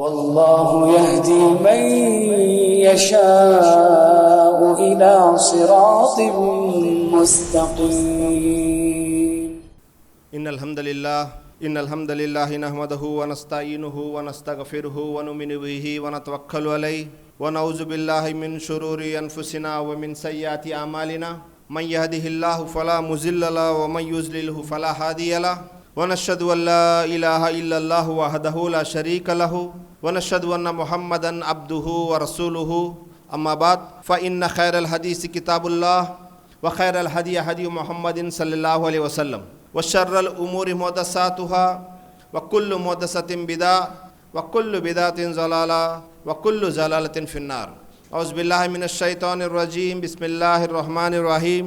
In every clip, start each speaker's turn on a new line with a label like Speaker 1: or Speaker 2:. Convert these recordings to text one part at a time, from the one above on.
Speaker 1: والله يهدي من يشاء إلى صراط مستقيم.
Speaker 2: إن الحمد لله إن الحمد لله نحمده ونستعينه ونستغفره ونؤمن به ونتوكل عليه. ونعوذ بالله من شرور أنفسنا ومن سيئات أعمالنا. من يهده الله فلا مضل له ومن يضلله فلا هادي له. ونشهد أن لا إله إلا الله وحده لا شريك له. ونشهد أن محمدا عبده ورسوله. أما بعد فإن خير الحديث كتاب الله وخير الهدي هدي محمد صلى الله عليه وسلم. وشر الأمور محدثاتها وكل محدثة بدعة وكل بدعة ضلالة وكل ضلالة في النار. أعوذ بالله من الشيطان الرجيم. بسم الله الرحمن الرحيم.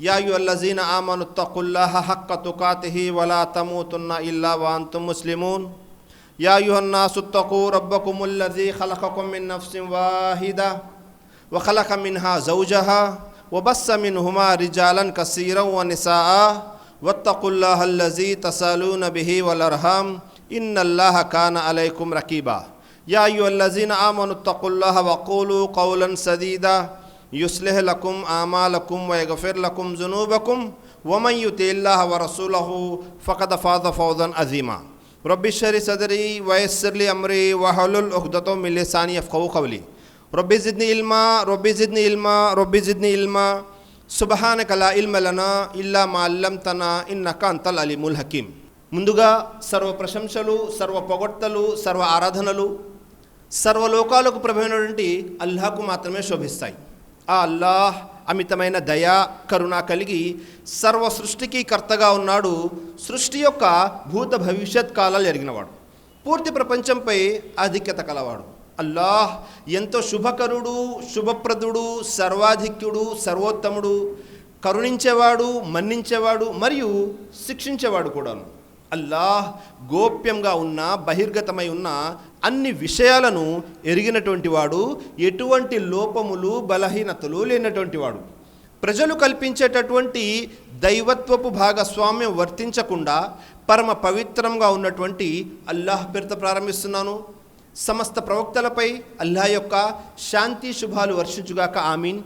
Speaker 2: يا أيها الذين آمنوا اتقوا الله حق تقاته ولا تموتن إلا وأنتم مسلمون. يا أيها الناس اتقوا ربكم الذي خلقكم من نفس واحدة وخلق منها زوجها وبس منهما رجالا كثيرا ونساء واتقوا الله الذي تسألون به والأرحام إن الله كان عليكم رقيبا يا أيها الذين آمنوا اتقوا الله وقولوا قولا سديدا. يصلح لكم أعمالكم ويغفر لكم ذنوبكم. ومن يطع الله ورسوله فقد فاز فوزا عظيما. رب اشرح صدري ويسر لي أمري واحلل عقدة من لساني يفقهوا قولي رب زدني علما رب زدني علما رب زدني علما سبحانك لا علم لنا إلا ما علمتنا إنك أنت العليم الحكيم ముందుగా సర్వ ప్రశంసలు సర్వ పొగడ్తలు సర్వ ఆరాధనలు సర్వలోకాలకు ప్రభైనటువంటి అల్లాహకు మాత్రమే శోభిస్తాయి ఆ అల్లాహ్ అమితమైన దయ కరుణ కలిగి సర్వ సృష్టికి కర్తగా ఉన్నాడు. సృష్టి యొక్క భూత భవిష్యత్ కాలాలు ఎరిగినవాడు. పూర్తి ప్రపంచంపై ఆధిక్యత కలవాడు. అల్లాహ్ ఎంతో శుభకరుడు శుభప్రదుడు సర్వాధిక్యుడు సర్వోత్తముడు. కరుణించేవాడు మన్నించేవాడు మరియు శిక్షించేవాడు కూడాను. అల్లాహ్ గోప్యంగా ఉన్న బహిర్గతమై ఉన్న అన్ని విషయాలను ఎరిగినటువంటి వాడు ఎటువంటి లోపములు బలహీనతలు లేనటువంటి వాడు. ప్రజలు కల్పించేటటువంటి దైవత్వపు భాగస్వామ్యం వర్తించకుండా పరమ పవిత్రంగా ఉన్నటువంటి అల్లాహ్ పేరుతో ప్రారంభిస్తున్నాను. సమస్త ప్రవక్తలపై అల్లాహ్ యొక్క శాంతి శుభాలు వర్షించుగాక ఆమీన్.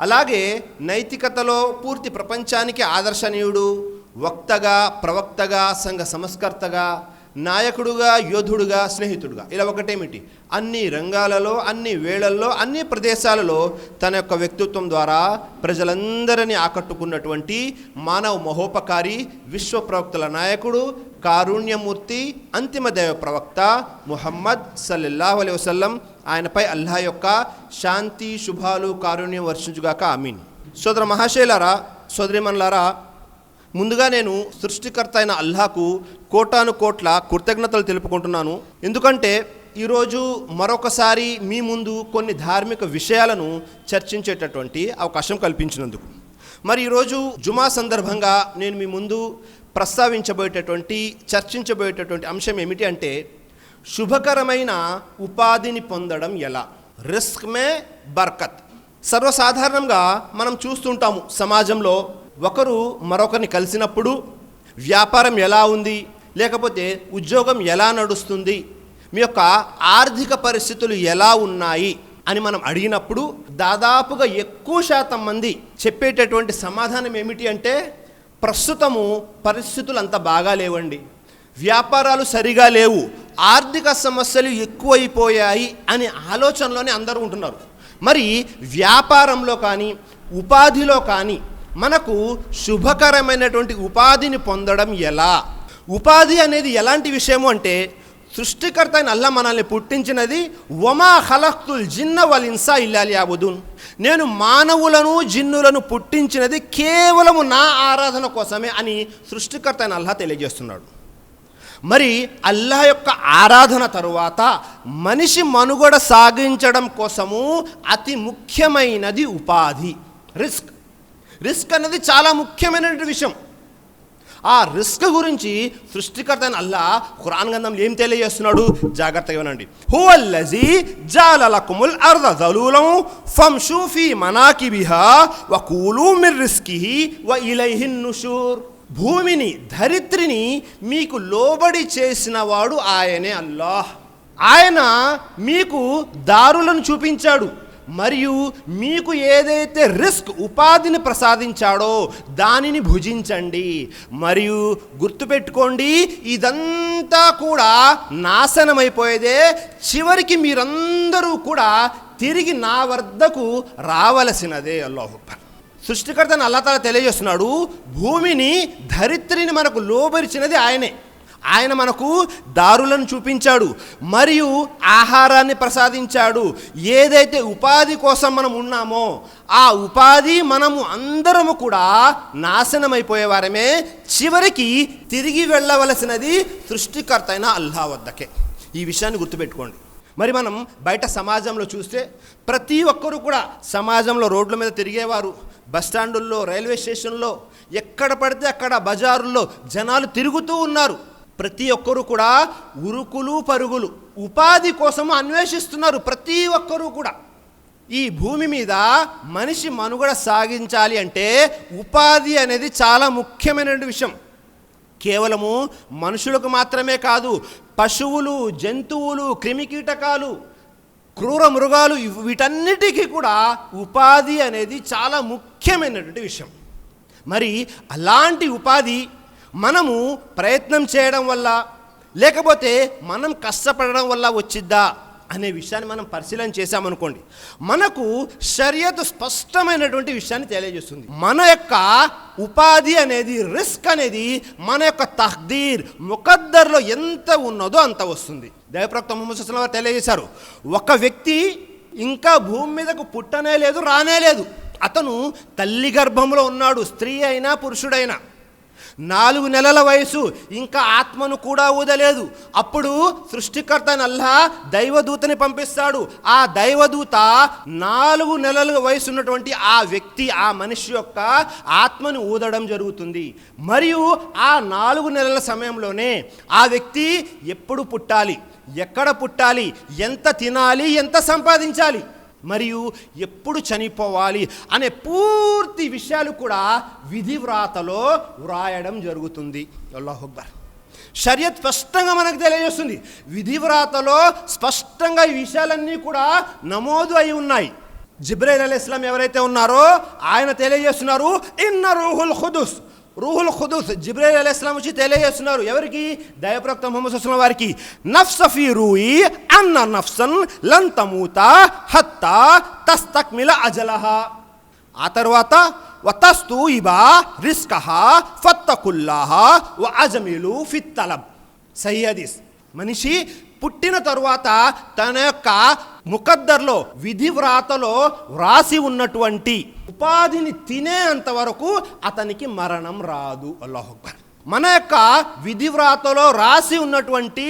Speaker 2: అలాగే నైతికతలో పూర్తి ప్రపంచానికి ఆదర్శనీయుడు వక్తగా ప్రవక్తగా సంఘ సంస్కర్తగా నాయకుడుగా యోధుడుగా స్నేహితుడుగా. ఇలా ఒకటేమిటి? అన్ని రంగాలలో అన్ని వేళల్లో అన్ని ప్రదేశాలలో తన యొక్క వ్యక్తిత్వం ద్వారా ప్రజలందరినీ ఆకట్టుకున్నటువంటి మానవ మహోపకారి విశ్వ ప్రవక్తల నాయకుడు కారుణ్యమూర్తి అంతిమ దైవ ప్రవక్త ముహమ్మద్ సల్లల్లాహు అలై వసల్లం. ఆయనపై అల్లాహ్ యొక్క శాంతి శుభాలు కారుణ్యం వర్షించుగాక ఆమీన్. సోదర మహాశైలారా సోదరిమన్లారా ముందుగా నేను సృష్టికర్త అయిన అల్లాకు కోటాను కోట్ల కృతజ్ఞతలు తెలుపుకుంటున్నాను. ఎందుకంటే ఈరోజు మరొకసారి మీ ముందు కొన్ని ధార్మిక విషయాలను చర్చించేటటువంటి అవకాశం కల్పించినందుకు. మరి ఈరోజు జుమా సందర్భంగా నేను మీ ముందు ప్రస్తావించబోయేటటువంటి చర్చించబోయేటటువంటి అంశం ఏమిటి అంటే శుభకరమైన ఉపాధిని పొందడం ఎలా? రిస్క్ మే బర్కత్. సర్వసాధారణంగా మనం చూస్తుంటాము సమాజంలో ఒకరు మరొకరిని కలిసినప్పుడు వ్యాపారం ఎలా ఉంది? లేకపోతే ఉద్యోగం ఎలా నడుస్తుంది? మీ యొక్క ఆర్థిక పరిస్థితులు ఎలా ఉన్నాయి? అని మనం అడిగినప్పుడు దాదాపుగా ఎక్కువ శాతం మంది చెప్పేటటువంటి సమాధానం ఏమిటి అంటే ప్రస్తుతము పరిస్థితులు అంత బాగా లేవండి. వ్యాపారాలు సరిగా లేవు. ఆర్థిక సమస్యలు ఎక్కువైపోయాయి అనే ఆలోచనలోనే అందరూ ఉంటున్నారు. మరి వ్యాపారంలో కానీ ఉపాధిలో కానీ మనకు శుభకరమైనటువంటి ఉపాధిని పొందడం ఎలా? ఉపాధి అనేది ఎలాంటి విషయము అంటే సృష్టికర్త అయిన అల్లా మనల్ని పుట్టించినది ఒమా హలక్తుల్ జిన్న వల్ ఇన్సా ఇల్లాలి అబుదున్ నేను మానవులను జిన్నులను పుట్టించినది కేవలము నా ఆరాధన కోసమే అని సృష్టికర్త అయిన అల్లా తెలియజేస్తున్నాడు. మరి అల్లా యొక్క ఆరాధన తరువాత మనిషి మనుగడ సాగించడం కోసము అతి ముఖ్యమైనది ఉపాధి రిస్క్. రిస్క్ అనేది చాలా ముఖ్యమైనటువంటి విషయం. ఆ రిస్క్ గురించి సృష్టికర్త అయిన అల్లా ఖురాన్ గంధం ఏం తెలియజేస్తున్నాడు? జాగ్రత్తగా వినండి. హువల్లజీ జాలలకుముల్ అర్ద జలూలం ఫంషు ఫీ మనాకిబిహా వ కూలు మిర్ రిస్కిహి వ ఇలైహిన్ నుషూర్. భూమిని ధరిత్రిని మీకు లోబడి చేసిన వాడు ఆయనే అల్లాహ్.
Speaker 3: ఆయన మీకు దారులను చూపించాడు. మరియు మీకు ఏదైతే రిస్క్ ఉపాధిని ప్రసాదించాడో దానిని భుజించండి. మరియు గుర్తుపెట్టుకోండి ఇదంతా కూడా నాశనమైపోయేదే. చివరికి మీరందరూ కూడా తిరిగి నా వద్దకు రావలసినదే అల్లాహుబ్బర్ సృష్టికర్తను అల్లతల తెలియజేస్తున్నాడు భూమిని ధరిత్రిని మనకు లోబరిచినది ఆయనే. ఆయన మనకు దారులను చూపించాడు మరియు ఆహారాన్ని ప్రసాదించాడు. ఏదైతే ఉపాధి కోసం మనం ఉన్నామో ఆ ఉపాధి మనము అందరము కూడా నాశనమైపోయేవారమే చివరికి తిరిగి వెళ్ళవలసినది సృష్టికర్త అయిన అల్లా వద్దకే. ఈ విషయాన్ని గుర్తుపెట్టుకోండి. మరి మనం బయట సమాజంలో చూస్తే ప్రతి ఒక్కరూ కూడా సమాజంలో రోడ్ల మీద తిరిగేవారు. బస్ స్టాండుల్లో రైల్వే స్టేషన్లో ఎక్కడ పడితే అక్కడ బజారుల్లో జనాలు తిరుగుతూ ఉన్నారు. ప్రతి ఒక్కరూ కూడా ఉరుకులు పరుగులు ఉపాధి కోసం అన్వేషిస్తున్నారు ప్రతి ఒక్కరూ కూడా. ఈ భూమి మీద మనిషి మనుగడ సాగించాలి అంటే ఉపాధి అనేది చాలా ముఖ్యమైన విషయం. కేవలము మనుషులకు మాత్రమే కాదు పశువులు జంతువులు క్రిమికీటకాలు క్రూర మృగాలు వీటన్నిటికీ కూడా ఉపాధి అనేది చాలా ముఖ్యమైనటువంటి విషయం. మరి అలాంటి ఉపాధి మనము ప్రయత్నం చేయడం వల్ల లేకపోతే మనం కష్టపడడం వల్ల వచ్చిద్దా అనే విషయాన్ని మనం పరిశీలన చేశామనుకోండి మనకు షరియత్ స్పష్టమైనటువంటి విషయాన్ని తెలియజేస్తుంది. మన యొక్క ఉపాధి అనేది రిస్క్ అనేది మన యొక్క తహ్దీర్ ముఖద్దర్లో ఎంత ఉన్నదో అంత వస్తుంది. దయప్రక్త ముహమ్మద్ సుస్లం వారు తెలియజేశారు. ఒక వ్యక్తి ఇంకా భూమి మీదకు పుట్టనే లేదు రానే లేదు. అతను తల్లి గర్భంలో ఉన్నాడు స్త్రీ అయినా పురుషుడైనా. నాలుగు నెలల వయసు ఇంకా ఆత్మను కూడా ఊదలేదు. అప్పుడు సృష్టికర్త నల్లా దైవదూతని పంపిస్తాడు. ఆ దైవదూత నాలుగు నెలల వయసు ఉన్నటువంటి ఆ వ్యక్తి ఆ మనిషి యొక్క ఆత్మను ఊదడం జరుగుతుంది. మరియు ఆ నాలుగు నెలల సమయంలోనే ఆ వ్యక్తి ఎప్పుడు పుట్టాలి? ఎక్కడ పుట్టాలి? ఎంత తినాలి? ఎంత సంపాదించాలి? మరియు ఎప్పుడు చనిపోవాలి అనే పూర్తి విషయాలు కూడా విధి వ్రాతలో వ్రాయడం జరుగుతుంది. అల్లాహుబ్బర్ షరియత్ స్పష్టంగా మనకు తెలియజేస్తుంది. విధి వ్రాతలో స్పష్టంగా ఈ విషయాలన్నీ కూడా నమోదు అయి ఉన్నాయి. జిబ్రైల్ అలీ ఇస్లాం ఎవరైతే ఉన్నారో ఆయన తెలియజేస్తున్నారు ఇన్న రూహుల్ ఖుదుస్. రూహుల్ ఖుదుస్ జిబ్రైల్ అలీ ఇస్లాం వచ్చి తెలియజేస్తున్నారు. ఎవరికి? దయప్రక్త ముహమ్మద్ వారికి. నఫ్సఫీ రూయి అన్న నఫ్సన్ లన్ తమూత హత్తా తస్తక్మిల అజలహ. ఆ తర్వాత వతస్తు ఇబా రిస్కహ ఫత్తకుల్లాహ వ అజమిలు ఫిత్తలబ్ సహీ మనిషి పుట్టిన తరువాత తన యొక్క ముఖద్దర్లో విధి వ్రాతలో వ్రాసి ఉన్నటువంటి ఉపాధిని తినేంత వరకు అతనికి మరణం రాదు. అల్లాహుబ్బర్ మన యొక్క విధి వ్రాతలో రాసి ఉన్నటువంటి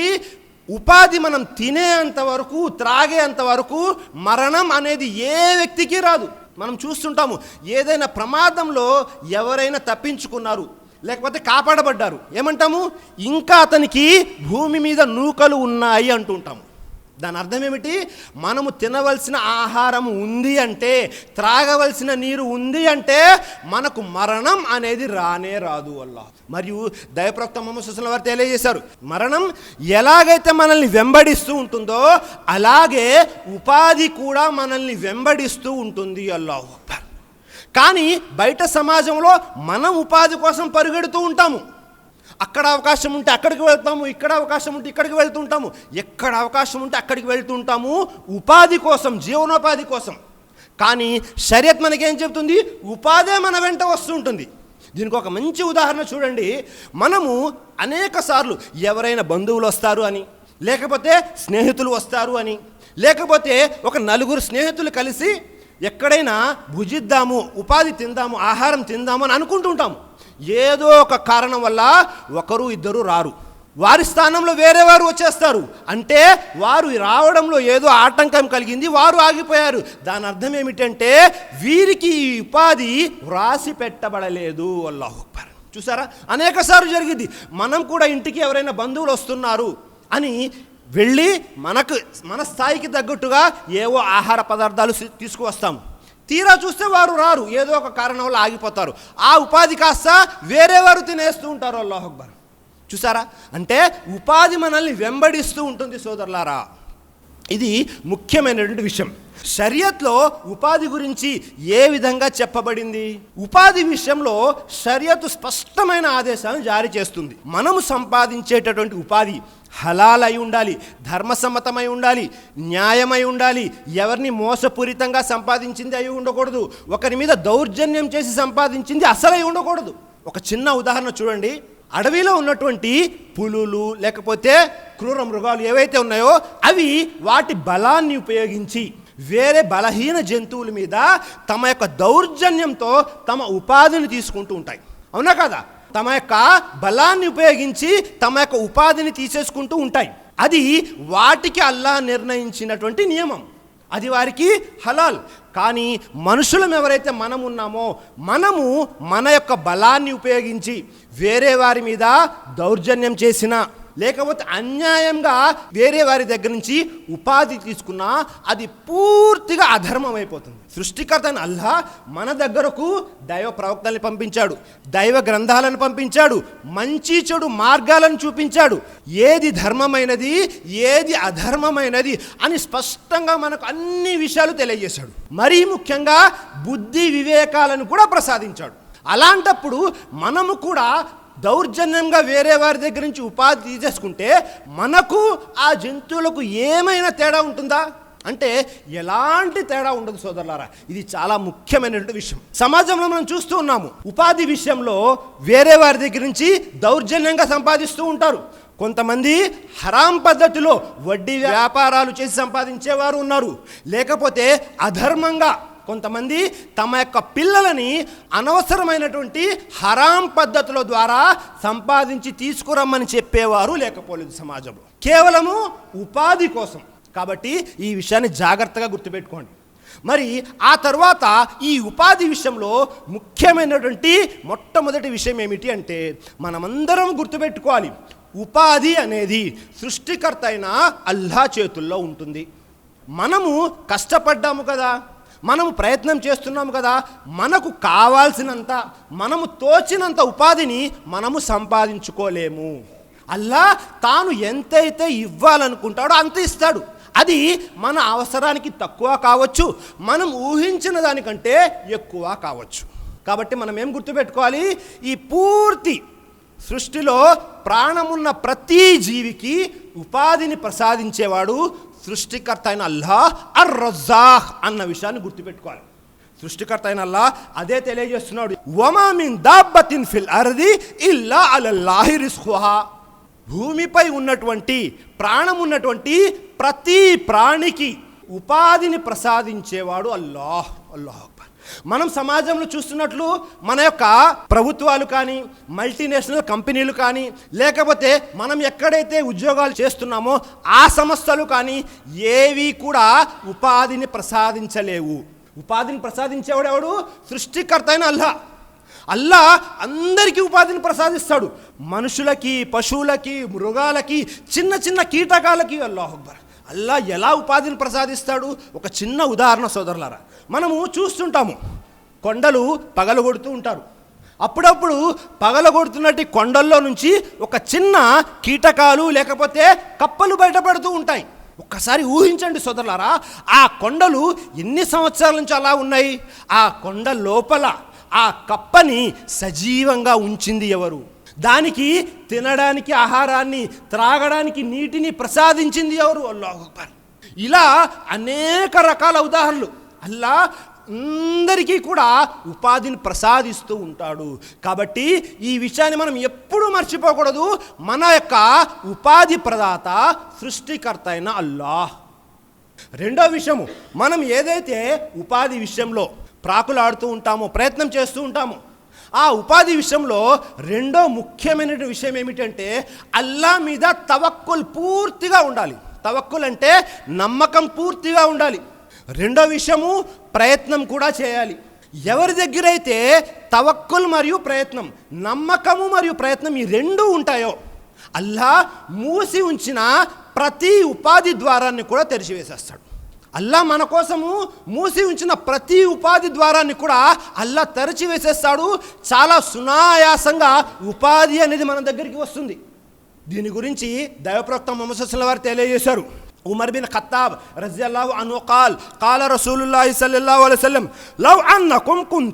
Speaker 3: ఉపాధి మనం తినేంత వరకు త్రాగేంత వరకు మరణం అనేది ఏ వ్యక్తికి రాదు. మనం చూస్తుంటాము ఏదైనా ప్రమాదంలో ఎవరైనా తప్పించుకున్నారు లేకపోతే కాపాడబడ్డారు ఏమంటాము? ఇంకా అతనికి భూమి మీద నూకలు ఉన్నాయి అంటుంటాము. దాని అర్థం ఏమిటి? మనము తినవలసిన ఆహారం ఉంది అంటే త్రాగవలసిన నీరు ఉంది అంటే మనకు మరణం అనేది రానే రాదు అల్లా మరియు దయప్రక్త మొహమ్మద్ వారు తెలియజేశారు మరణం ఎలాగైతే మనల్ని వెంబడిస్తూ ఉంటుందో అలాగే ఉపాధి కూడా మనల్ని వెంబడిస్తూ ఉంటుంది అల్లాహు అక్బర్. కానీ బయట సమాజంలో మనం ఉపాధి కోసం పరుగెడుతూ ఉంటాము. అక్కడ అవకాశం ఉంటే అక్కడికి వెళ్తాము ఇక్కడ అవకాశం ఉంటే ఇక్కడికి వెళ్తుంటాము. ఎక్కడ అవకాశం ఉంటే అక్కడికి వెళ్తుంటాము. ఉపాధి కోసం జీవనోపాధి కోసం. కానీ షరియత్ మనకేం చెప్తుంది ఉపాధే మన వెంట వస్తుంటుంది. దీనికి ఒక మంచి ఉదాహరణ చూడండి. మనము అనేక సార్లు ఎవరైనా బంధువులు వస్తారు అని లేకపోతే స్నేహితులు వస్తారు అని లేకపోతే ఒక నలుగురు స్నేహితులు కలిసి ఎక్కడైనా భుజిద్దాము ఉపాధి తిందాము ఆహారం తిందాము అని అనుకుంటుంటాము. ఏదో ఒక కారణం వల్ల ఒకరు ఇద్దరు రారు. వారి స్థానంలో వేరే వారు వచ్చేస్తారు. అంటే వారు రావడంలో ఏదో ఆటంకం కలిగింది వారు ఆగిపోయారు. దాని అర్థం ఏమిటంటే వీరికి ఈ ఉపాధి వ్రాసి పెట్టబడలేదు అల్లాహుక్బర్ చూసారా? అనేక సార్లు జరిగింది. మనం కూడా ఇంటికి ఎవరైనా బంధువులు వస్తున్నారు అని వెళ్ళి మనకు మన స్థాయికి తగ్గట్టుగా ఏవో ఆహార పదార్థాలు తీసుకువస్తాము. తీరా చూస్తే వారు రారు. ఏదో ఒక కారణం వల్ల ఆగిపోతారు. ఆ ఉపాధి కాస్త వేరే వారు తినేస్తూ ఉంటారు. అల్లాహ్ అక్బర్. చూసారా? అంటే ఉపాధి మనల్ని వెంబడిస్తూ ఉంటుంది సోదరులారా. ఇది ముఖ్యమైనటువంటి విషయం. షరియత్లో ఉపాధి గురించి ఏ విధంగా చెప్పబడింది? ఉపాధి విషయంలో షరియత్ స్పష్టమైన ఆదేశాలను జారీ చేస్తుంది. మనము సంపాదించేటటువంటి ఉపాధి హలాల్ అయి ఉండాలి ధర్మసమ్మతమై ఉండాలి న్యాయమై ఉండాలి. ఎవరిని మోసపూరితంగా సంపాదించింది అయి ఉండకూడదు. ఒకరి మీద దౌర్జన్యం చేసి సంపాదించింది అసలై ఉండకూడదు. ఒక చిన్న ఉదాహరణ చూడండి. అడవిలో ఉన్నటువంటి పులులు లేకపోతే క్రూర మృగాలు ఏవైతే ఉన్నాయో అవి వాటి బలాన్ని ఉపయోగించి వేరే బలహీన జంతువుల మీద తమ యొక్క దౌర్జన్యంతో తమ ఉపాధిని తీసుకుంటూ ఉంటాయి. అవునా కదా? తమ యొక్క బలాన్ని ఉపయోగించి తమ యొక్క ఉపాధిని తీసేసుకుంటూ ఉంటాయి. అది వాటికి అల్లా నిర్ణయించినటువంటి నియమం. అది వారికి హలాల్. కానీ మనుషులం ఎవరైతే మనం ఉన్నామో మనము మన యొక్క బలాన్ని ఉపయోగించి వేరే వారి మీద దౌర్జన్యం చేసినా లేకపోతే అన్యాయంగా వేరే వారి దగ్గర నుంచి ఉపాధి తీసుకున్నా అది పూర్తిగా అధర్మం అయిపోతుంది సృష్టికర్త అల్లా మన దగ్గరకు దైవ ప్రవక్తల్ని పంపించాడు దైవ గ్రంథాలను పంపించాడు మంచి చెడు మార్గాలను చూపించాడు. ఏది ధర్మమైనది ఏది అధర్మమైనది అని స్పష్టంగా మనకు అన్ని విషయాలు తెలియజేశాడు. మరీ ముఖ్యంగా బుద్ధి వివేకాలను కూడా ప్రసాదించాడు. అలాంటప్పుడు మనము కూడా దౌర్జన్యంగా వేరే వారి దగ్గర నుంచి ఉపాధి తీసేసుకుంటే మనకు ఆ జంతువులకు ఏమైనా తేడా ఉంటుందా? అంటే ఎలాంటి తేడా ఉండదు సోదరులారా. ఇది చాలా ముఖ్యమైనటువంటి విషయం. సమాజంలో మనం చూస్తూ ఉన్నాము ఉపాధి విషయంలో వేరే వారి దగ్గర నుంచి దౌర్జన్యంగా సంపాదిస్తూ ఉంటారు. కొంతమంది హరాం పద్ధతిలో వడ్డీ వ్యాపారాలు చేసి సంపాదించేవారు ఉన్నారు. లేకపోతే అధర్మంగా కొంతమంది తమ యొక్క పిల్లలని అనవసరమైనటువంటి హరాం పద్ధతుల ద్వారా సంపాదించి తీసుకురమ్మని చెప్పేవారు లేకపోలేదు సమాజంలో. కేవలము ఉపాధి కోసం. కాబట్టి ఈ విషయాన్ని జాగ్రత్తగా గుర్తుపెట్టుకోండి. మరి ఆ తర్వాత ఈ ఉపాధి విషయంలో ముఖ్యమైనటువంటి మొట్టమొదటి విషయం ఏమిటి అంటే మనమందరం గుర్తుపెట్టుకోవాలి. ఉపాధి అనేది సృష్టికర్త అయిన అల్లా చేతుల్లో ఉంటుంది. మనము కష్టపడ్డాము కదా. మనము ప్రయత్నం చేస్తున్నాము కదా మనకు కావాల్సినంత మనము తోచినంత ఉపాధిని మనము సంపాదించుకోలేము. అల్లా తాను ఎంతైతే ఇవ్వాలనుకుంటాడో అంత ఇస్తాడు. అది మన అవసరానికి తక్కువ కావచ్చు మనం ఊహించిన దానికంటే ఎక్కువ కావచ్చు. కాబట్టి మనం ఏం గుర్తుపెట్టుకోవాలి? ఈ పూర్తి సృష్టిలో ప్రాణమున్న ప్రతి జీవికి ఉపాధిని ప్రసాదించేవాడు సృష్టికర్త అయిన అల్లా అర్ రజాహ్ అన్న విషయాన్ని గుర్తుపెట్టుకోవాలి. సృష్టికర్త అయిన అల్లా అదే తెలియజేస్తున్నాడు. వమా మిన్ దాబ్బతిన్ ఫిల్ అర్ది ఇల్లా అలల్లాహి రిస్కుహా భూమిపై ఉన్నటువంటి ప్రాణం ఉన్నటువంటి ప్రతి ప్రాణికి ఉపాధిని ప్రసాదించేవాడు అల్లాహ్ అల్లాహ్ మనం సమాజంలో చూస్తున్నట్లు మన యొక్క ప్రభుత్వాలు కానీ మల్టీనేషనల్ కంపెనీలు కానీ లేకపోతే మనం ఎక్కడైతే ఉద్యోగాలు చేస్తున్నామో ఆ సంస్థలు కానీ ఏవి కూడా ఉపాధిని ప్రసాదించలేవు. ఉపాధిని ప్రసాదించేవాడు ఎవడు? సృష్టికర్త అయిన అల్లా. అల్లా అందరికీ ఉపాధిని ప్రసాదిస్తాడు. మనుషులకి పశువులకి మృగాలకి చిన్న చిన్న కీటకాలకి అల్లాహ్ అక్బర్. అల్లా ఎలా ఉపాధిని ప్రసాదిస్తాడు? ఒక చిన్న ఉదాహరణ సోదరులారా. మనము చూస్తుంటాము. కొండలు పగలగొడుతూ ఉంటారు. అప్పుడప్పుడు పగలగొడుతున్నట్టు కొండల్లో నుంచి ఒక చిన్న కీటకాలు లేకపోతే కప్పలు బయటపడుతూ ఉంటాయి. ఒక్కసారి ఊహించండి సోదరులారా ఆ కొండలు ఎన్ని సంవత్సరాల నుంచి అలా ఉన్నాయి? ఆ కొండ లోపల ఆ కప్పని సజీవంగా ఉంచింది ఎవరు? దానికి తినడానికి ఆహారాన్ని త్రాగడానికి నీటిని ప్రసాదించింది ఎవరు? అల్లాహ్ అక్బర్. ఇలా అనేక రకాల ఉదాహరణలు. అల్లా అందరికీ కూడా ఉపాధిని ప్రసాదిస్తూ ఉంటాడు. కాబట్టి ఈ విషయాన్ని మనం ఎప్పుడూ మర్చిపోకూడదు. మన యొక్క ఉపాధి ప్రదాత సృష్టికర్త అయిన అల్లాహ్. రెండో విషయము మనం ఏదైతే ఉపాధి విషయంలో ప్రాకులాడుతూ ఉంటామో ప్రయత్నం చేస్తూ ఉంటామో ఆ ఉపాధి విషయంలో రెండో ముఖ్యమైన విషయం ఏమిటంటే అల్లా మీద తవక్కుల్ పూర్తిగా ఉండాలి. తవక్కుల్ అంటే నమ్మకం పూర్తిగా ఉండాలి. రెండో విషయము ప్రయత్నం కూడా చేయాలి. ఎవరి దగ్గర అయితే తవక్కుల్ మరియు ప్రయత్నం నమ్మకము మరియు ప్రయత్నం ఈ రెండూ ఉంటాయో అల్లా మూసి ఉంచిన ప్రతి ఉపాధి ద్వారాన్ని కూడా తెరిచివేసేస్తాడు. అల్లా మన కోసము మూసి ఉంచిన ప్రతి ఉపాధి ద్వారాన్ని కూడా అల్లా తెరచి వేసేస్తాడు చాలా సునాయాసంగా ఉపాధి అనేది మన దగ్గరికి వస్తుంది. దీని గురించి దైవప్రోక్త మొహమ్మద్ వారు తెలియజేశారు. ఉమర్ خطاب ఖత్తాబ్ రజియల్లాహు అన్హు قال قال رسول సల్లల్లాహు అలైహి వసల్లం లవ్ وسلم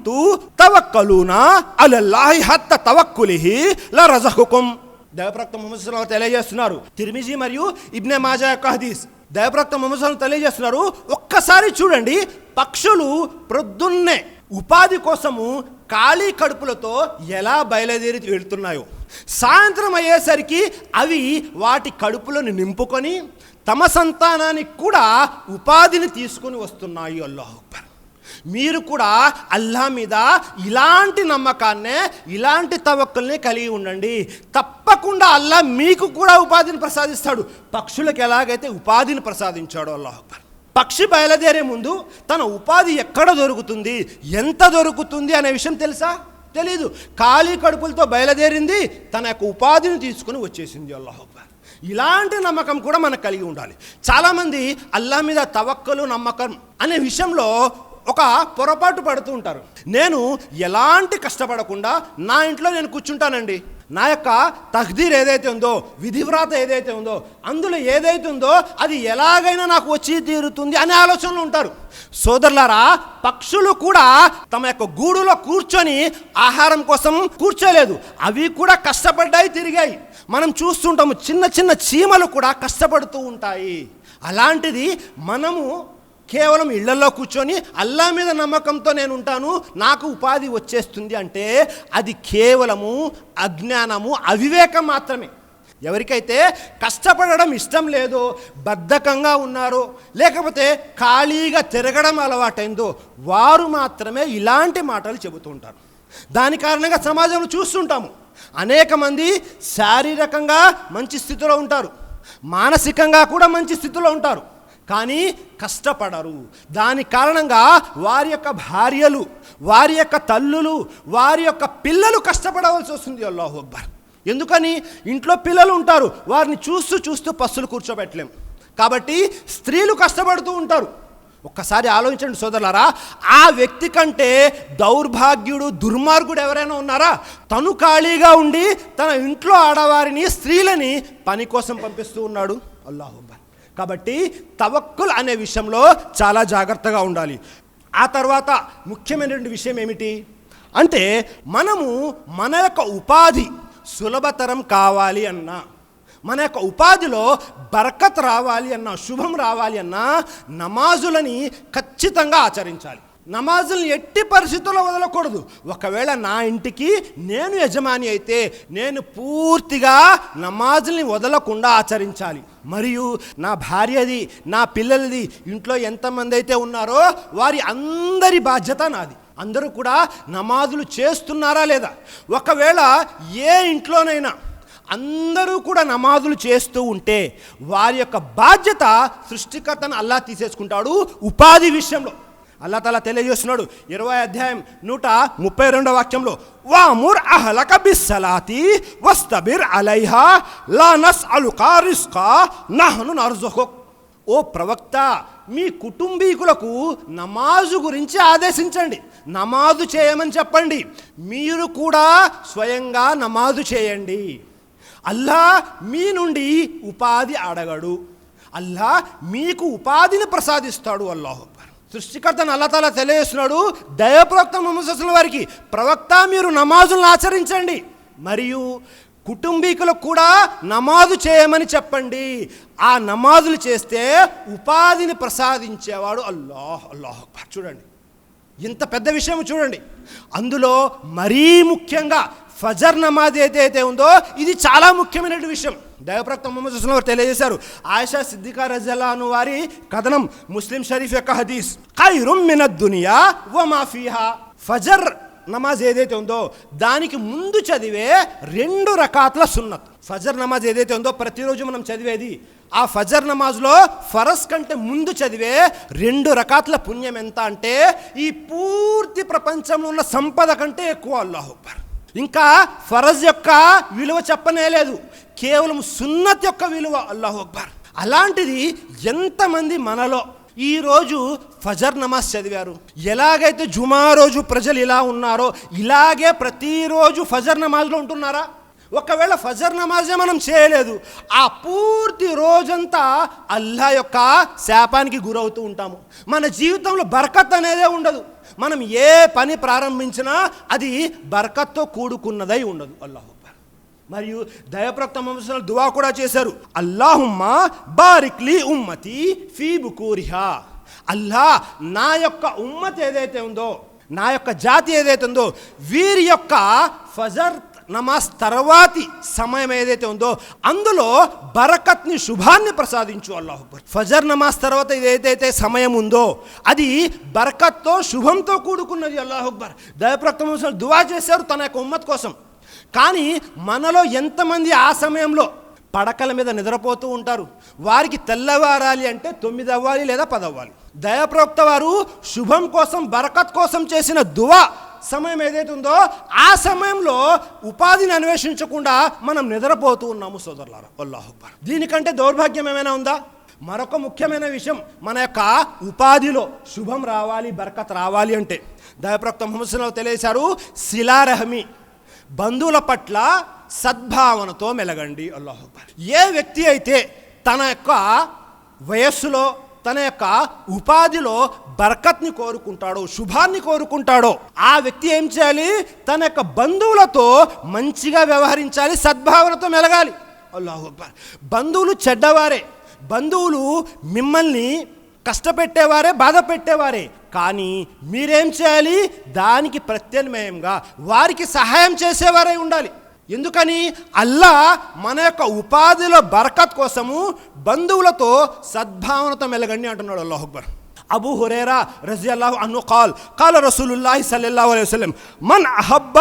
Speaker 3: لو తవక్కలూనా అలల్లాహి హత్త తవక్కులిహి ల రజహుకుం దైవప్రవక్త మొహమ్మద్ దైవప్రక్త వారు తెలియజేస్తున్నారు తిరిమిజీ మరియు ఇబ్నే మాజా యొక్క హదీస్. దైవప్రక్త మొహమ్మద్ తెలియజేస్తున్నారు ఒక్కసారి చూడండి పక్షులు ప్రొద్దున్నే ఉపాధి కోసము ఖాళీ కడుపులతో ఎలా బయలుదేరి వెళ్తున్నాయో. సాయంత్రం అయ్యేసరికి అవి వాటి కడుపులను నింపుకొని తమ సంతానానికి కూడా ఉపాధిని తీసుకొని వస్తున్నాయి అల్లాహ్ అక్బర్. మీరు కూడా అల్లా మీద ఇలాంటి నమ్మకాన్నే ఇలాంటి తవక్కుల్ని కలిగి ఉండండి. తప్పకుండా అల్లా మీకు కూడా ఉపాధిని ప్రసాదిస్తాడు. పక్షులకు ఎలాగైతే ఉపాధిని ప్రసాదించాడో అల్లాహ్ అక్బర్. పక్షి బయలుదేరే ముందు తన ఉపాధి ఎక్కడ దొరుకుతుంది ఎంత దొరుకుతుంది అనే విషయం తెలుసా? తెలీదు. ఖాళీ కడుపులతో బయలుదేరింది తన యొక్క ఉపాధిని తీసుకుని వచ్చేసింది అల్లాహ్ అక్బర్. ఇలాంటి నమ్మకం కూడా మనకు కలిగి ఉండాలి. చాలామంది అల్లా మీద తవక్కలు నమ్మకం అనే విషయంలో ఒక పొరపాటు పడుతూ ఉంటారు. నేను ఎలాంటి కష్టపడకుండా నా ఇంట్లో నేను కూర్చుంటానండి. నా యొక్క తహ్దీర్ ఏదైతే ఉందో విధివ్రాత ఏదైతే ఉందో అందులో ఏదైతే ఉందో అది ఎలాగైనా నాకు వచ్చి తీరుతుంది అనే ఆలోచనలు ఉంటారు. సోదరులారా పక్షులు కూడా తమ యొక్క గూడులో కూర్చొని ఆహారం కోసం కూర్చోలేదు. అవి కూడా కష్టపడ్డాయి తిరిగాయి. మనం చూస్తుంటాము చిన్న చిన్న చీమలు కూడా కష్టపడుతూ ఉంటాయి. అలాంటిది మనము కేవలం ఇళ్ళలో కూర్చొని అల్లా మీద నమ్మకంతో నేను ఉంటాను నాకు ఉపాధి వచ్చేస్తుంది అంటే అది కేవలము అజ్ఞానము అవివేకం మాత్రమే. ఎవరికైతే కష్టపడడం ఇష్టం లేదో బద్ధకంగా ఉన్నారో లేకపోతే ఖాళీగా తిరగడం అలవాటైందో వారు మాత్రమే ఇలాంటి మాటలు చెబుతూ ఉంటారు. దాని కారణంగా సమాజంలో చూస్తుంటాము. అనేక మంది శారీరకంగా మంచి స్థితిలో ఉంటారు. మానసికంగా కూడా మంచి స్థితిలో ఉంటారు. కానీ కష్టపడరు. దాని కారణంగా వారి యొక్క భార్యలు వారి యొక్క తల్లులు వారి యొక్క పిల్లలు కష్టపడవలసి వస్తుంది అల్లాహు అక్బర్. ఎందుకని? ఇంట్లో పిల్లలు ఉంటారు. వారిని చూస్తూ చూస్తూ పస్సులు కూర్చోబెట్టలేం. కాబట్టి స్త్రీలు కష్టపడుతూ ఉంటారు. ఒక్కసారి ఆలోచించండి సోదరులారా ఆ వ్యక్తి కంటే దౌర్భాగ్యుడు దుర్మార్గుడు ఎవరైనా ఉన్నారా? తను ఖాళీగా ఉండి తన ఇంట్లో ఆడవారిని స్త్రీలని పని కోసం పంపిస్తూ ఉన్నాడు అల్లాహుబ్బా కాబట్టి తవక్కుల్ అనే విషయంలో చాలా జాగ్రత్తగా ఉండాలి. ఆ తర్వాత ముఖ్యమైనటువంటి విషయం ఏమిటి? అంటే మనము మన యొక్క ఉపాధి సులభతరం కావాలి అన్నా మన యొక్క ఉపాధిలో బరకత్ రావాలి అన్నా శుభం రావాలి అన్నా నమాజులని ఖచ్చితంగా ఆచరించాలి. నమాజుల్ని ఎట్టి పరిస్థితుల్లో వదలకూడదు. ఒకవేళ నా ఇంటికి నేను యజమాని అయితే నేను పూర్తిగా నమాజుల్ని వదలకుండా ఆచరించాలి. మరియు నా భార్యది నా పిల్లలది ఇంట్లో ఎంతమంది అయితే ఉన్నారో వారి అందరి బాధ్యత నాది. అందరూ కూడా నమాజులు చేస్తున్నారా లేదా? ఒకవేళ ఏ ఇంట్లోనైనా అందరూ కూడా నమాజులు చేస్తూ ఉంటే వారి యొక్క బాధ్యత సృష్టికర్తను అల్లా తీసేసుకుంటాడు ఉపాధి విషయంలో. అల్లా తలా తెలియజేస్తున్నాడు. ఇరవై అధ్యాయం నూట ముప్పై రెండో వాక్యంలో వాముర్ అహలక బిస్సలాతి వస్తబిర్ అలైహా లానస్ అలుకా రిస్కా నహను నర్జుహుక్ ఓ ప్రవక్త మీ కుటుంబీకులకు నమాజు గురించి ఆదేశించండి. నమాజు చేయమని చెప్పండి. మీరు కూడా స్వయంగా నమాజు చేయండి. అల్లా మీ నుండి ఉపాధి అడగడు. అల్లా మీకు ఉపాధిని ప్రసాదిస్తాడు అల్లాహ్. సృష్టికర్తను అల్లతాల తెలియజేస్తున్నాడు. దయప్రవక్త ముహమ్మద్ వారికి ప్రవక్త మీరు నమాజులను ఆచరించండి మరియు కుటుంబీకులకు కూడా నమాజు చేయమని చెప్పండి. ఆ నమాజులు చేస్తే ఉపాధిని ప్రసాదించేవాడు అల్లాహ్ అల్లాహ్ చూడండి ఇంత పెద్ద విషయం చూడండి. అందులో మరీ ముఖ్యంగా ఫజర్ నమాజ్ ఏదైతే ఉందో ఇది చాలా ముఖ్యమైన విషయం. దైవప్రక్త మొహమ్మద్ హుస్లం వారు తెలియజేశారు. ఆయిషా సిద్దికా రజల్లా అను వారి కథనం ముస్లిం షరీఫ్ యొక్క హదీస్. ఖైరుమ్ మినద్ దునియా వ మాఫీహా ఫజర్ నమాజ్ ఏదైతే ఉందో దానికి ముందు చదివే రెండు రకాతుల సున్నత్. ఫజర్ నమాజ్ ఏదైతే ఉందో ప్రతిరోజు మనం చదివేది ఆ ఫజర్ నమాజ్లో ఫరస్ కంటే ముందు చదివే రెండు రకాతుల పుణ్యం ఎంత అంటే ఈ పూర్తి ప్రపంచంలో ఉన్న సంపద కంటే ఎక్కువ అల్లాహ్ ఇంకా ఫరజ్ యొక్క విలువ చెప్పనే లేదు. కేవలం సున్నత్ యొక్క విలువ అల్లాహు అక్బర్. అలాంటిది ఎంతమంది మనలో ఈరోజు ఫజర్ నమాజ్ చదివారు? ఎలాగైతే జుమా రోజు ప్రజలు ఇలా ఉన్నారో ఇలాగే ప్రతిరోజు ఫజర్ నమాజ్లో ఉంటున్నారా? ఒకవేళ ఫజర్ నమాజే మనం చేయలేదు ఆ పూర్తి రోజంతా అల్లా యొక్క శాపానికి గురవుతూ ఉంటాము. మన జీవితంలో బరకత్ అనేదే ఉండదు. మనం ఏ పని ప్రారంభించినా అది బరకత్తో కూడుకున్నదై ఉండదు అల్లాహ్. మరియు దయప్రక్త వంశాలు దువా కూడా చేశారు. అల్లాహుమ్మ బారిక్లీ ఉమ్మతి ఫీబు కూరిహా అల్లా నా యొక్క ఉమ్మత్ ఏదైతే ఉందో నా యొక్క జాతి ఏదైతే ఉందో వీరి యొక్క ఫజర్ నమాజ్ తర్వాతి సమయం ఏదైతే ఉందో అందులో బరకత్ని శుభాన్ని ప్రసాదించు అల్లాహుబర్ ఫజర్ నమాజ్ తర్వాత ఏదైతే సమయం ఉందో అది బరకత్తో శుభంతో కూడుకున్నది అల్లాహుబర్ దయప్రక్త దువా చేశారు తన యొక్క ఉమ్మత్ కోసం. కానీ మనలో ఎంతమంది ఆ సమయంలో పడకల మీద నిద్రపోతూ ఉంటారు? వారికి తెల్లవారాలి అంటే తొమ్మిది అవ్వాలి లేదా పది అవ్వాలి వారు శుభం కోసం బరకత్ కోసం చేసిన దువా సమయం ఏదైతే ఉందో ఆ సమయంలో ఉపాధిని అన్వేషించకుండా మనం నిద్రపోతూ ఉన్నాము సోదరులారా. అల్లాహ్ దీనికంటే దౌర్భాగ్యం ఏమైనా ఉందా? మరొక ముఖ్యమైన విషయం మన యొక్క ఉపాధిలో శుభం రావాలి బరకత్ రావాలి అంటే. దయప్రవక్త ముహమ్మద్ తెలియశారు శిలారహమి బంధువుల పట్ల సద్భావనతో మెలగండి అల్లాహ్ ఏ వ్యక్తి అయితే తన యొక్క వయస్సులో తన యొక్క ఉపాధిలో బర్కత్ని కోరుకుంటాడో శుభాన్ని కోరుకుంటాడో ఆ వ్యక్తి ఏం చేయాలి? తన యొక్క బంధువులతో మంచిగా వ్యవహరించాలి సద్భావనతో మెలగాలి. అల్లాహు అక్బర్. బంధువులు చెడ్డవారే. బంధువులు మిమ్మల్ని కష్టపెట్టేవారే బాధ పెట్టేవారే కానీ మీరేం చేయాలి? దానికి ప్రత్యామ్నాయంగా వారికి సహాయం చేసేవారే ఉండాలి. ఎందుకని? అల్లా మన యొక్క ఉపాధిలో బరకత్ కోసము బంధువులతో సద్భావనతో మెలగండి అంటున్నాడు అల్లాహ్ అక్బర్. హురేరా రజి అల్లాహు అను కాల్ కాల రసూలుల్లాహి సల్లల్లాహు అలైహి వసల్లం మన్ అహబ్బ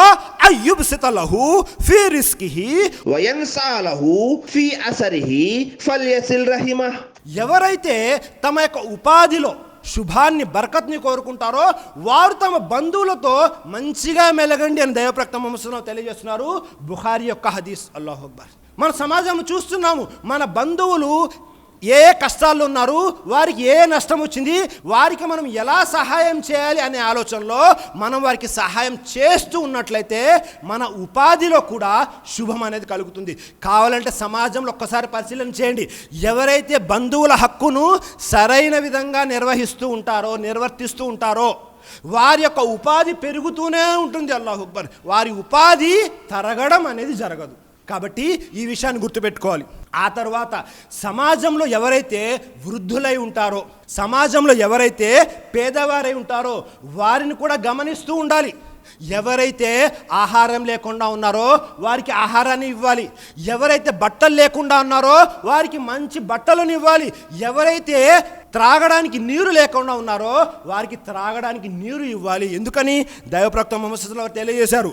Speaker 3: అయ్యుబ్ సితలహు ఫీ రిస్కిహి
Speaker 2: వయన్సాలహు ఫీ అసరిహి ఫల్యసిల్ రహిమహ్.
Speaker 3: ఎవరైతే తమ యొక్క ఉపాధిలో శుభాన్ని బరకత్ని కోరుకుంటారో వారు తమ బంధువులతో మంచిగా మెలగండి అని దైవప్రక్త ముహమ్మద్ తెలియజేస్తున్నారు బుఖారి యొక్క హదీస్. అల్లాహ్ అక్బర్. మన సమాజం చూస్తున్నాము మన బంధువులు ఏ ఏ కష్టాల్లో ఉన్నారు వారికి ఏ నష్టం వచ్చింది వారికి మనం ఎలా సహాయం చేయాలి అనే ఆలోచనలో మనం వారికి సహాయం చేస్తూ ఉన్నట్లయితే మన ఉపాధిలో కూడా శుభం అనేది కలుగుతుంది. కావాలంటే సమాజంలో ఒక్కసారి పరిశీలన చేయండి. ఎవరైతే బంధువుల హక్కును సరైన విధంగా నిర్వహిస్తూ ఉంటారో నిర్వర్తిస్తూ ఉంటారో వారి యొక్క ఉపాధి పెరుగుతూనే ఉంటుంది అల్లాహ్ అక్బర్. వారి ఉపాధి తరగడం అనేది జరగదు. కాబట్టి ఈ విషయాన్ని గుర్తుపెట్టుకోవాలి. ఆ తర్వాత సమాజంలో ఎవరైతే వృద్ధులై ఉంటారో సమాజంలో ఎవరైతే పేదవారై ఉంటారో వారిని కూడా గమనిస్తూ ఉండాలి. ఎవరైతే ఆహారం లేకుండా ఉన్నారో వారికి ఆహారాన్ని ఇవ్వాలి. ఎవరైతే బట్టలు లేకుండా ఉన్నారో వారికి మంచి బట్టలను ఇవ్వాలి. ఎవరైతే త్రాగడానికి నీరు లేకుండా ఉన్నారో వారికి త్రాగడానికి నీరు ఇవ్వాలి. ఎందుకని? దైవప్రక్త మొహమ్మద్ సల్లల్లాహు తెలియజేశారు.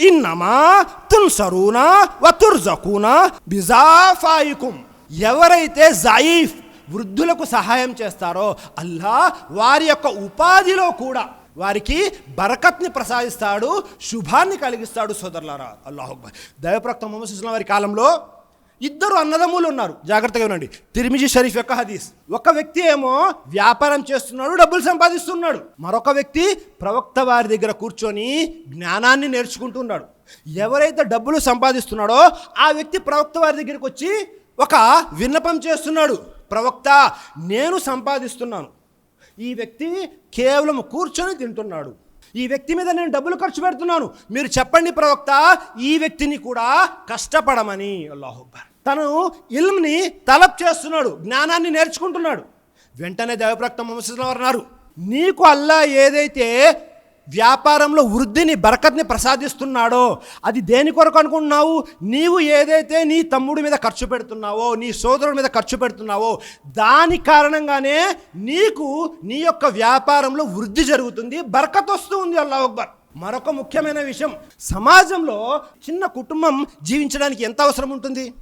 Speaker 3: ఇన్నమా తున్సరూనా వతుర్జకూనా బిజాఫాయికుం. ఎవరైతే జయీఫ్ వృద్ధులకు సహాయం చేస్తారో అల్లా వారి యొక్క ఉపాధిలో కూడా వారికి బరకత్ని ప్రసాదిస్తాడు శుభాన్ని కలిగిస్తాడు సోదరులారా. అల్లాహ్ దైవప్రక్త మొహమ్మద్ సుస్లాం వారి కాలంలో ఇద్దరు అన్నదమ్ములు ఉన్నారు. జాగ్రత్తగా వినండి. తిరిమిజి షరీఫ్ యొక్క హదీస్. ఒక వ్యక్తి ఏమో వ్యాపారం చేస్తున్నాడు డబ్బులు సంపాదిస్తున్నాడు. మరొక వ్యక్తి ప్రవక్త వారి దగ్గర కూర్చొని జ్ఞానాన్ని నేర్చుకుంటున్నాడు. ఎవరైతే డబ్బులు సంపాదిస్తున్నాడో ఆ వ్యక్తి ప్రవక్త వారి దగ్గరికి వచ్చి ఒక విన్నపం చేస్తున్నాడు. ప్రవక్త నేను సంపాదిస్తున్నాను. ఈ వ్యక్తి కేవలం కూర్చొని తింటున్నాడు. ఈ వ్యక్తి మీద నేను డబ్బులు ఖర్చు పెడుతున్నాను. మీరు చెప్పండి ప్రవక్త ఈ వ్యక్తిని కూడా కష్టపడమని అల్లాహు తను ఇల్మ్ని తలప్ చేస్తున్నాడు జ్ఞానాన్ని నేర్చుకుంటున్నాడు. వెంటనే దైవప్రక్త మొహమ్మద్ అన్నారు నీకు అల్లా ఏదైతే వ్యాపారంలో వృద్ధిని బరకత్ని ప్రసాదిస్తున్నాడో అది దేని కొరకు అనుకుంటున్నావు? నీవు ఏదైతే నీ తమ్ముడి మీద ఖర్చు పెడుతున్నావో నీ సోదరుడి మీద ఖర్చు పెడుతున్నావో దాని కారణంగానే నీకు నీ యొక్క వ్యాపారంలో వృద్ధి జరుగుతుంది బరకత్ వస్తూ ఉంది అల్లా అక్బర్. మరొక ముఖ్యమైన విషయం సమాజంలో చిన్న కుటుంబం జీవించడానికి ఎంత అవసరం ఉంటుంది?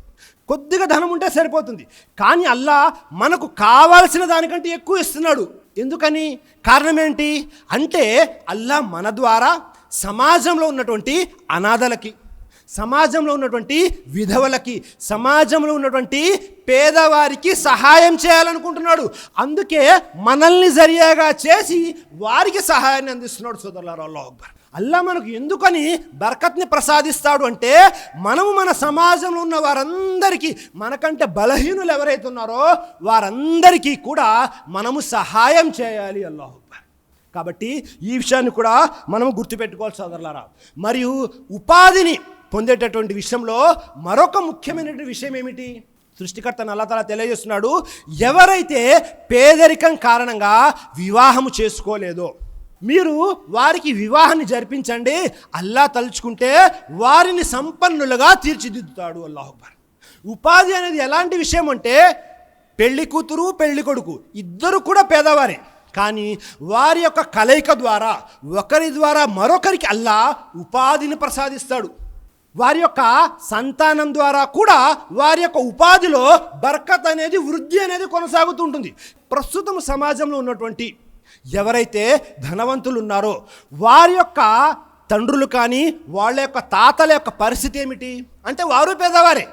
Speaker 3: కొద్దిగా ధనం ఉంటే సరిపోతుంది. కానీ అల్లా మనకు కావాల్సిన దానికంటే ఎక్కువ ఇస్తున్నాడు. ఎందుకని? కారణం ఏంటి అంటే అల్లా మన ద్వారా సమాజంలో ఉన్నటువంటి అనాథలకి సమాజంలో ఉన్నటువంటి విధవలకి సమాజంలో ఉన్నటువంటి పేదవారికి సహాయం చేయాలనుకుంటున్నాడు. అందుకే మనల్ని జరియాగా చేసి వారికి సహాయాన్ని అందిస్తున్నాడు సోదరులారా అల్లా అక్బర్. అల్లా మనకు ఎందుకని బరకత్ని ప్రసాదిస్తాడు అంటే మనము మన సమాజంలో ఉన్న వారందరికీ మనకంటే బలహీనులు ఎవరైతే ఉన్నారో వారందరికీ కూడా మనము సహాయం చేయాలి అల్లాహ్ కాబట్టి ఈ విషయాన్ని కూడా మనం గుర్తుపెట్టుకోవాలి సోదరులారా. మరియు ఉపాధిని పొందేటటువంటి విషయంలో మరొక ముఖ్యమైనటువంటి విషయం ఏమిటి? సృష్టికర్తను అల్లా తలా తెలియజేస్తున్నాడు ఎవరైతే పేదరికం కారణంగా వివాహము చేసుకోలేదో మీరు వారికి వివాహాన్ని జరిపించండి. అల్లా తలుచుకుంటే వారిని సంపన్నులుగా తీర్చిదిద్దుతాడు అల్లాహ్ ఉపాధి అనేది ఎలాంటి విషయం అంటే పెళ్ళి కూతురు పెళ్ళి కొడుకు ఇద్దరు కూడా పేదవారే. కానీ వారి యొక్క కలయిక ద్వారా ఒకరి ద్వారా మరొకరికి అల్లా ఉపాధిని ప్రసాదిస్తాడు. వారి యొక్క సంతానం ద్వారా కూడా వారి యొక్క ఉపాధిలో బర్కత్ అనేది వృద్ధి అనేది కొనసాగుతూ ఉంటుంది. ప్రస్తుతం సమాజంలో ఉన్నటువంటి ఎవరైతే ధనవంతులు ఉన్నారో వారి యొక్క తండ్రులు కానీ వాళ్ళ యొక్క తాతల యొక్క పరిస్థితి ఏమిటి? అంటే వారు పేదవారే.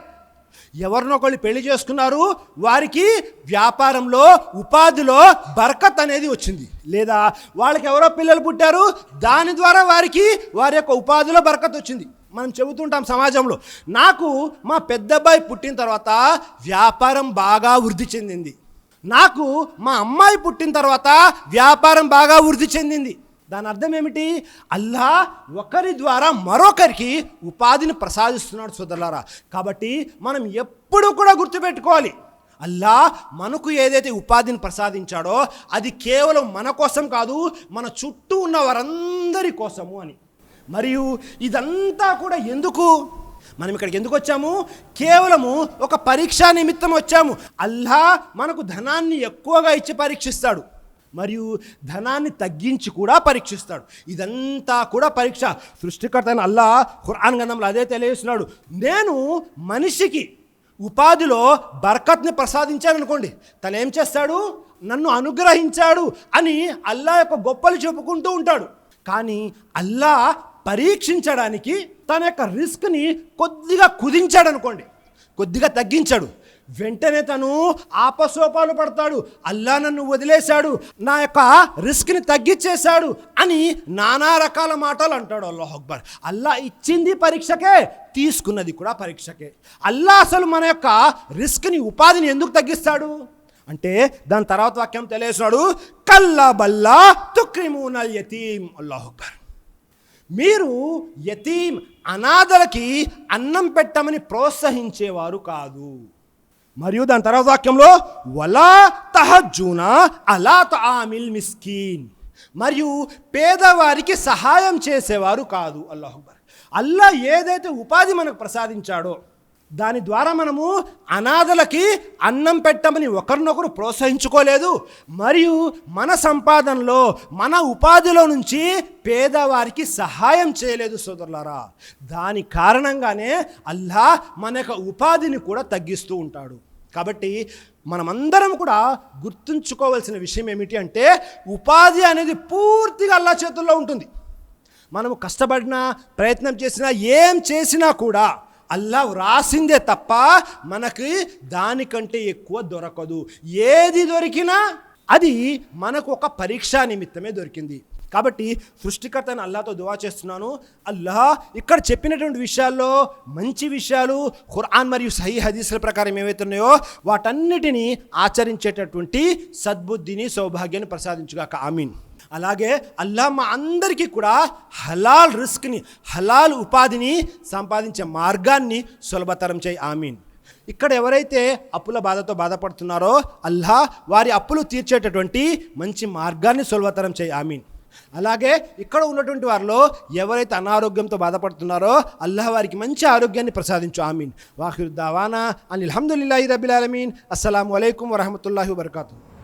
Speaker 3: ఎవరినొకళ్ళు పెళ్ళి చేసుకున్నారు వారికి వ్యాపారంలో ఉపాధిలో బర్కత్ అనేది వచ్చింది. లేదా వాళ్ళకి ఎవరో పిల్లలు పుట్టారు దాని ద్వారా వారికి వారి యొక్క ఉపాధిలో బర్కత్ వచ్చింది. మనం చెబుతుంటాం సమాజంలో నాకు మా పెద్దబ్బాయి పుట్టిన తర్వాత వ్యాపారం బాగా వృద్ధి చెందింది. నాకు మా అమ్మాయి పుట్టిన తర్వాత వ్యాపారం బాగా వృద్ధి చెందింది. దాని అర్థం ఏమిటి? అల్లా ఒకరి ద్వారా మరొకరికి ఉపాధిని ప్రసాదిస్తున్నాడు సోదరులారా. కాబట్టి మనం ఎప్పుడు కూడా గుర్తుపెట్టుకోవాలి. అల్లా మనకు ఏదైతే ఉపాధిని ప్రసాదించాడో అది కేవలం మన కోసం కాదు మన చుట్టూ ఉన్న వారందరి కోసము అని. మరియు ఇదంతా కూడా ఎందుకు? మనం ఇక్కడికి ఎందుకు వచ్చాము? కేవలము ఒక పరీక్షా నిమిత్తం వచ్చాము. అల్లా మనకు ధనాన్ని ఎక్కువగా ఇచ్చి పరీక్షిస్తాడు. మరియు ధనాన్ని తగ్గించి కూడా పరీక్షిస్తాడు. ఇదంతా కూడా పరీక్ష. సృష్టికర్త అయిన అల్లా ఖురాన్ గంధంలో అదే తెలియజేస్తున్నాడు. నేను మనిషికి ఉపాధిలో బర్కత్ని ప్రసాదించాను అనుకోండి తను ఏం చేస్తాడు? నన్ను అనుగ్రహించాడు అని అల్లా యొక్క గొప్పలు చెప్పుకుంటూ ఉంటాడు. కానీ అల్లా పరీక్షించడానికి తన యొక్క రిస్క్ని కొద్దిగా కుదించాడు అనుకోండి కొద్దిగా తగ్గించాడు. వెంటనే తను ఆపసోపాలు పడతాడు. అల్లా నన్ను వదిలేశాడు. నా యొక్క రిస్క్ని తగ్గించేశాడు అని నానా రకాల మాటలు అంటాడు అల్లాహ్ అక్బర్. అల్లా ఇచ్చింది పరీక్షకే తీసుకున్నది కూడా పరీక్షకే. అల్లా అసలు మన యొక్క రిస్క్ని ఉపాధిని ఎందుకు తగ్గిస్తాడు? అంటే దాని తర్వాత వాక్యం తెలియసాడు కల్లా బల్లా తుక్రిమూనల్ యతీం అల్లాహ్ అక్బర్. మీరు యతీం అనాథలకి అన్నం పెట్టమని ప్రోత్సహించేవారు కాదు. మరియు దాని తర్వాత వాక్యంలో వలా తహజూనా అలా తామిల్ మిస్కీన్. మరియు పేదవారికి సహాయం చేసేవారు కాదు అల్లాహ్ అల్లా ఏదైతే ఉపాధి మనకు ప్రసాదించాడో దాని ద్వారా మనము అనాథలకి అన్నం పెట్టమని ఒకరినొకరు ప్రోత్సహించుకోలేదు. మరియు మన సంపాదనలో మన ఉపాధిలో నుంచి పేదవారికి సహాయం చేయలేదు సోదరులారా. దాని కారణంగానే అల్లా మన యొక్క ఉపాధిని కూడా తగ్గిస్తూ ఉంటాడు. కాబట్టి మనమందరం కూడా గుర్తుంచుకోవాల్సిన విషయం ఏమిటి అంటే ఉపాధి అనేది పూర్తిగా అల్లా చేతుల్లో ఉంటుంది. మనము కష్టపడినా ప్రయత్నం చేసినా ఏం చేసినా కూడా అల్లా వ్రాసిందే తప్ప మనకి దానికంటే ఎక్కువ దొరకదు. ఏది దొరికినా అది మనకు ఒక పరీక్షా నిమిత్తమే దొరికింది. కాబట్టి సృష్టికర్తను అల్లాతో దువా చేస్తున్నాను. అల్లా ఇక్కడ చెప్పినటువంటి విషయాల్లో మంచి విషయాలు ఖురాన్ మరియు సహీ హదీసుల ప్రకారం ఏవైతున్నాయో వాటన్నిటినీ ఆచరించేటటువంటి సద్బుద్ధిని సౌభాగ్యాన్ని ప్రసాదించుగాక. ఆమీన్. అలాగే అల్లా మా అందరికీ కూడా హలాల్ రిస్క్ని హలాల్ ఉపాధిని సంపాదించే మార్గాన్ని సులభతరం చేయి. ఆమీన్. ఇక్కడ ఎవరైతే అప్పుల బాధతో బాధపడుతున్నారో అల్లా వారి అప్పులు తీర్చేటటువంటి మంచి మార్గాన్ని సులభతరం చేయి. ఆమీన్. అలాగే ఇక్కడ ఉన్నటువంటి వారిలో ఎవరైతే అనారోగ్యంతో బాధపడుతున్నారో అల్లాహ్ వారికి మంచి ఆరోగ్యాన్ని ప్రసాదించు. ఆమీన్. వాహిర్ దావానా అని అల్హమ్దుల్లాహి రబిల్ ఆలమీన్. అస్సలం వలైకం వరహమతుల్లాహి వబర్కాతూ.